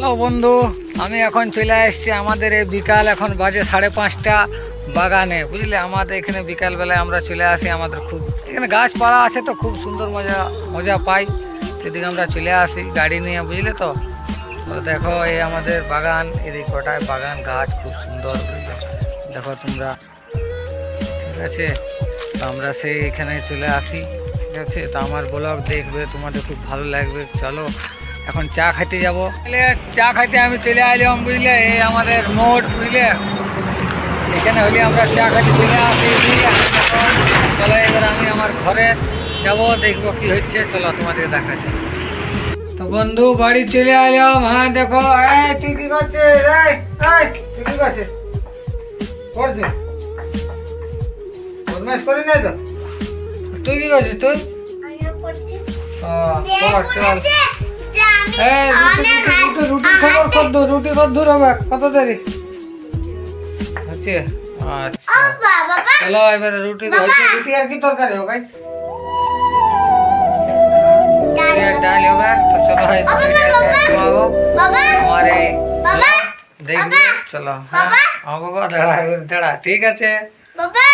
Hello বন্ধু, আমি এখন চলে এসেছি আমাদের এই বিকাল এখন বাজে সাড়ে পাঁচটা বাগানে, বুঝলে? আমাদের এখানে বিকালবেলায় আমরা চলে আসি আমাদের খুব, এখানে গাছপালা আছে তো, খুব সুন্দর মজা মজা পাই। সেদিকে আমরা চলে আসি গাড়ি নিয়ে, বুঝলে তো? তো দেখো এই আমাদের বাগান, এদিক কটায় বাগান, গাছ খুব সুন্দর দেখো তোমরা, ঠিক আছে? তো আমরা সেই এখানে চলে আসি, ঠিক আছে? তো আমার ব্লগ দেখবে, তোমাদের খুব ভালো লাগবে, চলো। এখন চা খাইতে যাব। চা খাইতে আমি চলে আসলাম বুঝলে এই আমাদের মোড় বুঝলে। এখানে হলে আমরা চা খাইতে চলে আসি চলো এবার আমি আমার ঘরে যাব দেখব কি হচ্ছে। চলো তোমাদের দেখাচ্ছি। তো বন্ধু বাড়ি চলে এলাম হ্যাঁ দেখো। এই তুই কি করছিস? এই এই তুই কি করছিস? করি নাই তো? তুই কি করছিস তুই? ও, চল চল। রুটি খবর কত রুটি কত দূর হবে কত দেরি? হচ্ছে আচ্ছা। চলো এবারে রুটি রুটি আর কি তরকারি হবে? ডাল হবে তো চলো এই দেখবি চলো হ্যাঁ। আমার বাবা দাঁড়া দাঁড়া ঠিক আছে। বাবা।